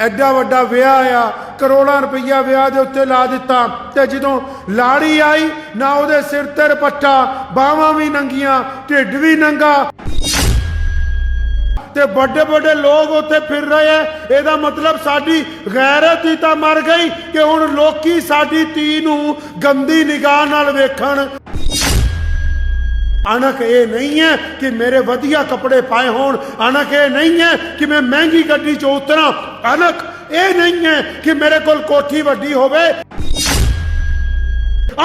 ਐਡਾ ਵੱਡਾ ਵਿਆਹ ਆ ਕਰੋੜਾਂ ਰੁਪਈਆ ਵਿਆਹ ਦੇ ਉੱਤੇ ਲਾ ਦਿੱਤਾ ਤੇ ਜਦੋਂ ਲਾੜੀ ਆਈ, ਨਾ ਉਹਦੇ ਸਿਰ ਤੇ ਰਪੱਟਾ ਬਾਹਾਂ ਵੀ ਨੰਗੀਆਂ, ਢਿੱਡ ਵੀ ਨੰਗਾ। ਤੇ ਵੱਡੇ ਵੱਡੇ ਲੋਕ ਉੱਥੇ ਫਿਰ ਰਹੇ ਐ ਇਹਦਾ ਮਤਲਬ ਸਾਡੀ ਗੈਰਤ ਹੀ ਤਾਂ ਮਰ ਗਈ ਕਿ ਹੁਣ ਲੋਕੀ ਸਾਡੀ ਧੀ ਨੂੰ ਗੰਦੀ ਨਿਗਾਹ ਨਾਲ ਵੇਖਣ। ਅਣਖ ਇਹ ਨਹੀਂ ਹੈ ਕਿ ਮੇਰੇ ਵਧੀਆ ਕੱਪੜੇ ਪਾਏ ਹੋਣ। ਅਣਖ ਇਹ ਨਹੀਂ ਹੈ ਕਿ ਮੈਂ ਮਹਿੰਗੀ ਗੱਡੀ 'ਚ ਉਤਰਾਂ। ਅਣਖ ਇਹ ਨਹੀਂ ਹੈ ਕਿ ਮੇਰੇ ਕੋਲ ਕੋਠੀ ਵੱਡੀ ਹੋਵੇ।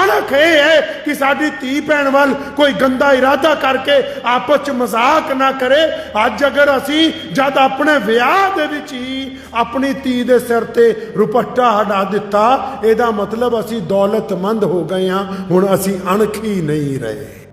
ਅਣਖ ਇਹ ਹੈ ਕਿ ਸਾਡੀ ਧੀ ਭੈਣ ਵੱਲ ਕੋਈ ਗੰਦਾ ਇਰਾਦਾ ਕਰਕੇ ਆਪਸ ਚ ਮਜ਼ਾਕ ਨਾ ਕਰੇ। ਅੱਜ ਅਗਰ ਅਸੀਂ ਜਦ ਆਪਣੇ ਵਿਆਹ ਦੇ ਵਿੱਚ ਹੀ ਆਪਣੀ ਧੀ ਦੇ ਸਿਰ ਤੇ ਰੁਪੱਟਾ ਹਟਾ ਦਿੱਤਾ, ਇਹਦਾ ਮਤਲਬ ਅਸੀਂ ਦੌਲਤਮੰਦ ਹੋ ਗਏ ਹਾਂ। ਹੁਣ ਅਸੀਂ ਅਣਖ ਹੀ ਨਹੀਂ ਰਹੇ।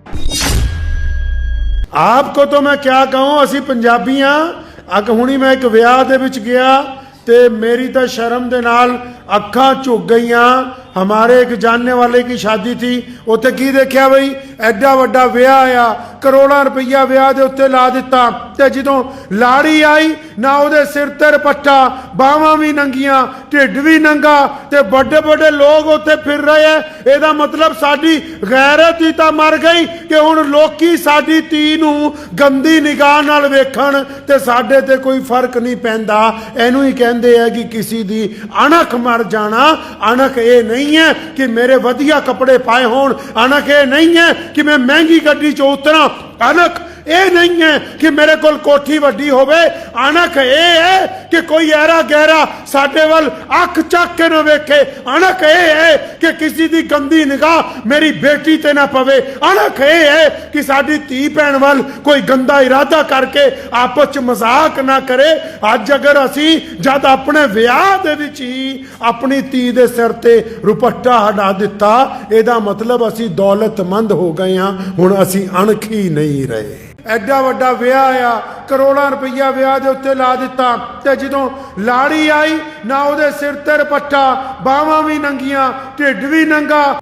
ਆਪ ਆਪਕੋ ਤੋਂ ਮੈਂ ਕਿਆ ਕਹੂੰ? ਅਸੀਂ ਪੰਜਾਬੀ ਪੰਜਾਬੀਆਂ ਅਗ ਹੁਣੀ ਮੈਂ ਇੱਕ ਵਿਆਹ ਦੇ ਵਿੱਚ ਗਿਆ ਤੇ ਮੇਰੀ ਤਾਂ ਸ਼ਰਮ ਦੇ ਨਾਲ ਅੱਖਾਂ ਝੁਕ ਗਈਆਂ। ਹਮਾਰੇ ਇੱਕ ਜਾਣਨੇ ਵਾਲੇ ਕੀ ਸ਼ਾਦੀ ਥੀ। ਉੱਥੇ ਕੀ ਦੇਖਿਆ ਬਈ? ਐਡਾ ਵੱਡਾ ਵਿਆਹ ਆ ਕਰੋੜਾਂ ਰੁਪਈਆ ਵਿਆਹ ਦੇ ਉੱਤੇ ਲਾ ਦਿੱਤਾ ਤੇ ਜਦੋਂ ਲਾੜੀ ਆਈ, ਨਾ ਉਹਦੇ ਸਿਰ ਤੇ ਪੱਟਾ ਬਾਹਾਂ ਵੀ ਨੰਗੀਆਂ, ਢਿੱਡ ਵੀ ਨੰਗਾ ਤੇ ਵੱਡੇ ਵੱਡੇ ਲੋਕ ਉੱਥੇ ਫਿਰ ਰਹੇ ਐ। ਇਹਦਾ ਮਤਲਬ ਸਾਡੀ ਗੈਰਤ ਹੀ ਤਾਂ ਮਰ ਗਈ ਕਿ ਹੁਣ ਲੋਕੀ ਸਾਡੀ ਧੀ ਨੂੰ ਗੰਦੀ ਨਿਗਾਹ ਨਾਲ ਵੇਖਣ ਤੇ ਸਾਡੇ ਤੇ ਕੋਈ ਫ਼ਰਕ ਨਹੀਂ ਪੈਂਦਾ। ਇਹਨੂੰ ਹੀ ਕਹਿੰਦੇ ਆ ਕਿ ਕਿਸੇ ਦੀ ਅਣਖ ਮਰ ਜਾਣਾ। ਅਣਖ ਇਹ ਨਹੀਂ ਹੈ ਕਿ ਮੇਰੇ ਵਧੀਆ ਕੱਪੜੇ ਪਾਏ ਹੋਣ। ਅਣਖ ਇਹ ਨਹੀਂ ਹੈ ਕਿ ਮੈਂ ਮਹਿੰਗੀ ਗੱਡੀ ਚੋਂ ਉਤਰਾਂ? ਅਣਖ ਇਹ ਨਹੀਂ ਹੈ ਕਿ ਮੇਰੇ ਕੋਲ ਕੋਠੀ ਵੱਡੀ ਹੋਵੇ। ਅਣਖ ਇਹ ਹੈ ਕਿ ਕੋਈ ਐਰਾ ਗਹਿਰਾ ਸਾਡੇ ਵੱਲ ਅੱਖ ਚੱਕ ਕੇ ਨਾ ਵੇਖੇ। ਅਣਖ ਇਹ ਹੈ ਕਿ ਕਿਸੇ ਦੀ ਗੰਦੀ ਨਿਗਾਹ ਮੇਰੀ ਬੇਟੀ ਤੇ ਨਾ ਪਵੇ। ਅਣਖ ਇਹ ਹੈ ਕਿ ਸਾਡੀ ਧੀ ਭੈਣ ਵੱਲ ਕੋਈ ਗੰਦਾ ਇਰਾਦਾ ਕਰਕੇ ਆਪਸ ਚ ਮਜ਼ਾਕ ਨਾ ਕਰੇ। ਅੱਜ ਅਗਰ ਅਸੀਂ ਜਦ ਆਪਣੇ ਵਿਆਹ ਦੇ ਵਿੱਚ ਹੀ ਆਪਣੀ ਧੀ ਦੇ ਸਿਰ ਤੇ ਰੁਪੱਟਾ ਹਟਾ ਦਿੱਤਾ, ਇਹਦਾ ਮਤਲਬ ਅਸੀਂ ਦੌਲਤਮੰਦ ਹੋ ਗਏ ਹਾਂ। ਹੁਣ ਅਸੀਂ ਅਣਖ ਹੀ ਨਹੀਂ ਰਹੇ। ਐਡਾ ਵੱਡਾ ਵਿਆਹ ਆ, ਕਰੋੜਾਂ ਰੁਪਈਆ ਵਿਆਹ ਦੇ ਉੱਤੇ ਲਾ ਦਿੱਤਾ। ਤੇ ਜਦੋਂ ਲਾੜੀ ਆਈ, ਨਾ ਉਹਦੇ ਸਿਰ ਤੇ ਰਪੱਟਾ ਬਾਹਾਂ ਵੀ ਨੰਗੀਆਂ, ਢਿੱਡ ਵੀ ਨੰਗਾ।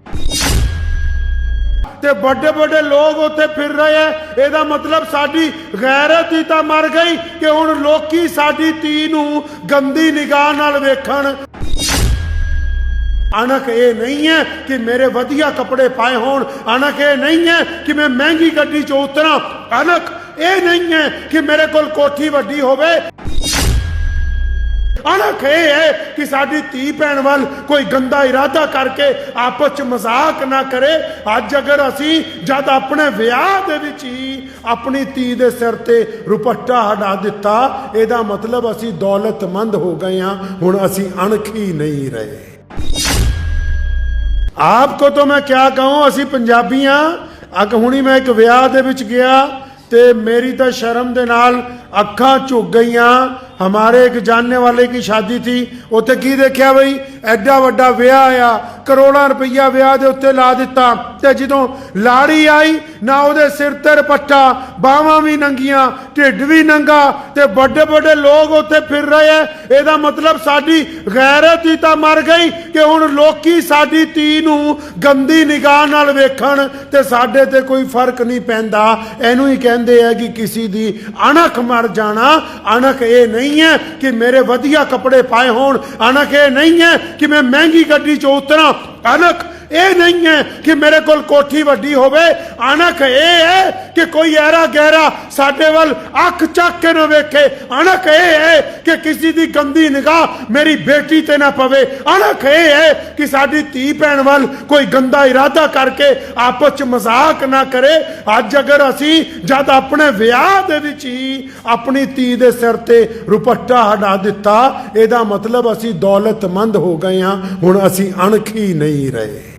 ਤੇ ਵੱਡੇ ਵੱਡੇ ਲੋਕ ਉੱਥੇ ਫਿਰ ਰਹੇ ਐ ਇਹਦਾ ਮਤਲਬ ਸਾਡੀ ਗੈਰਤ ਹੀ ਤਾਂ ਮਰ ਗਈ ਕਿ ਹੁਣ ਲੋਕੀ ਸਾਡੀ ਧੀ ਨੂੰ ਗੰਦੀ ਨਿਗਾਹ ਨਾਲ ਵੇਖਣ। ਅਣਖ ਇਹ ਨਹੀਂ ਹੈ ਕਿ ਮੇਰੇ ਵਧੀਆ ਕੱਪੜੇ ਪਾਏ ਹੋਣ। ਅਣਖ ਇਹ ਨਹੀਂ ਹੈ ਕਿ ਮੈਂ ਮਹਿੰਗੀ ਗੱਡੀ 'ਚ ਉਤਰਾਂ। ਅਣਖ ਇਹ ਨਹੀਂ ਹੈ ਕਿ ਮੇਰੇ ਕੋਲ ਕੋਠੀ ਵੱਡੀ ਹੋਵੇ। ਅਣਖ ਇਹ ਹੈ ਕਿ ਸਾਡੀ ਧੀ ਭੈਣ ਵੱਲ ਕੋਈ ਗੰਦਾ ਇਰਾਦਾ ਕਰਕੇ ਆਪਸ ਚ ਮਜ਼ਾਕ ਨਾ ਕਰੇ। ਅੱਜ ਅਗਰ ਅਸੀਂ ਜਦ ਆਪਣੇ ਵਿਆਹ ਦੇ ਵਿੱਚ ਹੀ ਆਪਣੀ ਧੀ ਦੇ ਸਿਰ ਤੇ ਰੁਪੱਟਾ ਹਟਾ ਦਿੱਤਾ, ਇਹਦਾ ਮਤਲਬ ਅਸੀਂ ਦੌਲਤਮੰਦ ਹੋ ਗਏ ਹਾਂ। ਹੁਣ ਅਸੀਂ ਅਣਖ ਹੀ ਨਹੀਂ ਰਹੇ। ਆਪਕੋ ਤਾਂ ਮੈਂ ਕਿਆ ਕਹੂੰ? ਅਸੀਂ ਪੰਜਾਬੀਆਂ ਅਗ ਹੁਣੀ ਮੈਂ ਇੱਕ ਵਿਆਹ ਦੇ ਵਿੱਚ ਗਿਆ ਤੇ ਮੇਰੀ ਤਾਂ ਸ਼ਰਮ ਦੇ ਨਾਲ ਅੱਖਾਂ ਝੁਕ ਗਈਆਂ। ਹਮਾਰੇ ਇੱਕ ਜਾਣਨੇ ਵਾਲੇ ਕੀ ਸ਼ਾਦੀ ਥੀ। ਉੱਥੇ ਕੀ ਦੇਖਿਆ ਬਈ? ਐਡਾ ਵੱਡਾ ਵਿਆਹ ਆ ਕਰੋੜਾਂ ਰੁਪਈਆ ਵਿਆਹ ਦੇ ਉੱਤੇ ਲਾ ਦਿੱਤਾ। ਤੇ ਜਦੋਂ ਲਾੜੀ ਆਈ, ਨਾ ਉਹਦੇ ਸਿਰ ਤੇ ਰਪੱਟਾ, ਬਾਹਾਂ ਵੀ ਨੰਗੀਆਂ, ਢਿੱਡ ਵੀ ਨੰਗਾ ਤੇ ਵੱਡੇ ਵੱਡੇ ਲੋਕ ਉੱਥੇ ਫਿਰ ਰਹੇ ਐ। ਇਹਦਾ ਮਤਲਬ ਸਾਡੀ ਗੈਰਤ ਹੀ ਤਾਂ ਮਰ ਗਈ ਕਿ ਹੁਣ ਲੋਕੀ ਸਾਡੀ ਧੀ ਨੂੰ ਗੰਦੀ ਨਿਗਾਹ ਨਾਲ ਵੇਖਣ ਤੇ ਸਾਡੇ ਤੇ ਕੋਈ ਫ਼ਰਕ ਨਹੀਂ ਪੈਂਦਾ। ਇਹਨੂੰ ਹੀ ਕਹਿੰਦੇ ਆ ਕਿ ਕਿਸੇ ਦੀ ਅਣਖ ਮਰ ਜਾਣਾ। ਅਣਖ ਇਹ ਨਹੀਂ ਹੈ ਕਿ ਮੇਰੇ ਵਧੀਆ ਕੱਪੜੇ ਪਾਏ ਹੋਣ। ਅਣਖ ਇਹ ਨਹੀਂ ਹੈ ਕਿ ਮੈਂ ਮਹਿੰਗੀ ਗੱਡੀ 'ਚ ਉਤਰਾਂ। ਅਣਖ ਇਹ ਨਹੀਂ ਹੈ ਕਿ ਮੇਰੇ ਕੋਲ ਕੋਠੀ ਵੱਡੀ ਹੋਵੇ। ਅਣਖ ਇਹ ਹੈ ਕਿ ਕੋਈ ਐਰਾ ਗਹਿਰਾ ਸਾਡੇ ਵੱਲ ਅੱਖ ਚੱਕ ਕੇ ਨਾ ਵੇਖੇ। ਅਣਖ ਇਹ ਹੈ ਕਿ ਕਿਸੇ ਦੀ ਗੰਦੀ ਨਿਗਾਹ ਮੇਰੀ ਬੇਟੀ ਤੇ ਨਾ ਪਵੇ। ਅਣਖ ਇਹ ਹੈ ਕਿ ਸਾਡੀ ਧੀ ਭੈਣ ਵੱਲ ਕੋਈ ਗੰਦਾ ਇਰਾਦਾ ਕਰਕੇ ਆਪਸ ਚ ਮਜ਼ਾਕ ਨਾ ਕਰੇ। ਅੱਜ ਅਗਰ ਅਸੀਂ ਜਦ ਆਪਣੇ ਵਿਆਹ ਦੇ ਵਿੱਚ ਹੀ ਆਪਣੀ ਧੀ ਦੇ ਸਿਰ ਤੇ ਰੁਪੱਟਾ ਹਟਾ ਦਿੱਤਾ, ਇਹਦਾ ਮਤਲਬ ਅਸੀਂ ਦੌਲਤਮੰਦ ਹੋ ਗਏ ਹਾਂ। ਹੁਣ ਅਸੀਂ ਅਣਖ ਹੀ ਨਹੀਂ ਰਹੇ।